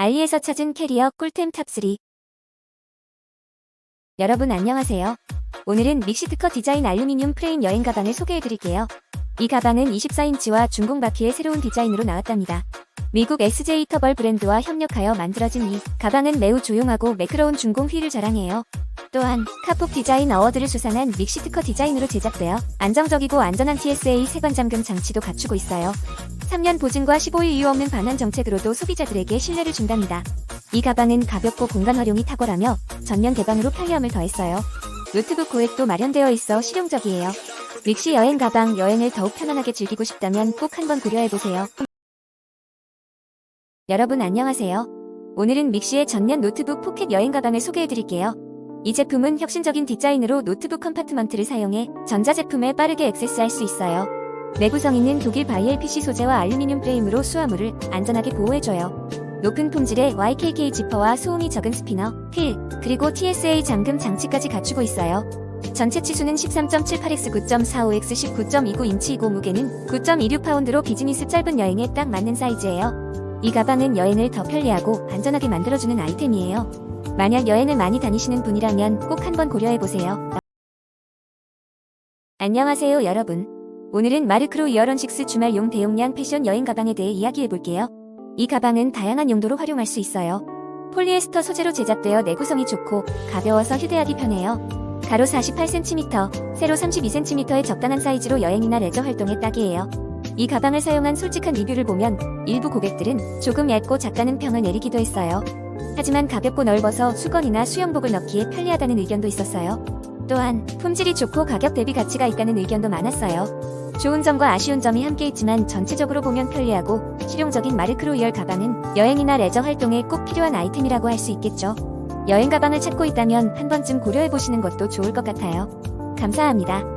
알리에서 찾은 캐리어 꿀템 탑3 여러분 안녕하세요. 오늘은 믹시트커 디자인 알루미늄 프레임 여행 가방을 소개해드릴게요. 이 가방은 24인치와 중공 바퀴의 새로운 디자인으로 나왔답니다. 미국 SJ 터벌 브랜드와 협력하여 만들어진 이 가방은 매우 조용하고 매끄러운 중공 휠을 자랑해요. 또한 카폭 디자인 어워드를 수상한 믹시트커 디자인으로 제작되어 안정적이고 안전한 TSA 세관 잠금 장치도 갖추고 있어요. 3년 보증과 15일 이유 없는 반환 정책으로도 소비자들에게 신뢰를 준답니다. 이 가방은 가볍고 공간 활용이 탁월하며 전면 개방으로 편리함을 더했어요. 노트북 고액도 마련되어 있어 실용적이에요. 믹시 여행 가방 여행을 더욱 편안하게 즐기고 싶다면 꼭 한번 고려해보세요. 여러분 안녕하세요. 오늘은 믹시의 전면 노트북 포켓 여행 가방을 소개해드릴게요. 이 제품은 혁신적인 디자인으로 노트북 컴파트먼트를 사용해 전자제품에 빠르게 액세스할 수 있어요. 내구 성인은 독일 바이엘 PC 소재와 알루미늄 프레임으로 수화물을 안전하게 보호해줘요. 높은 품질의 YKK 지퍼와 소음이 적은 스피너, 휠, 그리고 TSA 잠금 장치까지 갖추고 있어요. 전체 치수는 13.78x 9.45x 19.29인치이고 무게는 9.26파운드로 비즈니스 짧은 여행에 딱 맞는 사이즈예요. 이 가방은 여행을 더 편리하고 안전하게 만들어주는 아이템이에요. 만약 여행을 많이 다니시는 분이라면 꼭 한번 고려해보세요. 안녕하세요 여러분. 오늘은 마르크로 이어런식스 주말용 대용량 패션 여행 가방에 대해 이야기해볼게요. 이 가방은 다양한 용도로 활용할 수 있어요. 폴리에스터 소재로 제작되어 내구성이 좋고 가벼워서 휴대하기 편해요. 가로 48cm, 세로 32cm의 적당한 사이즈로 여행이나 레저 활동에 딱이에요. 이 가방을 사용한 솔직한 리뷰를 보면 일부 고객들은 조금 얇고 작다는 평을 내리기도 했어요. 하지만 가볍고 넓어서 수건이나 수영복을 넣기에 편리하다는 의견도 있었어요. 또한 품질이 좋고 가격 대비 가치가 있다는 의견도 많았어요. 좋은 점과 아쉬운 점이 함께 있지만 전체적으로 보면 편리하고 실용적인 마르크로이얼 가방은 여행이나 레저 활동에 꼭 필요한 아이템이라고 할 수 있겠죠. 여행 가방을 찾고 있다면 한 번쯤 고려해 보시는 것도 좋을 것 같아요. 감사합니다.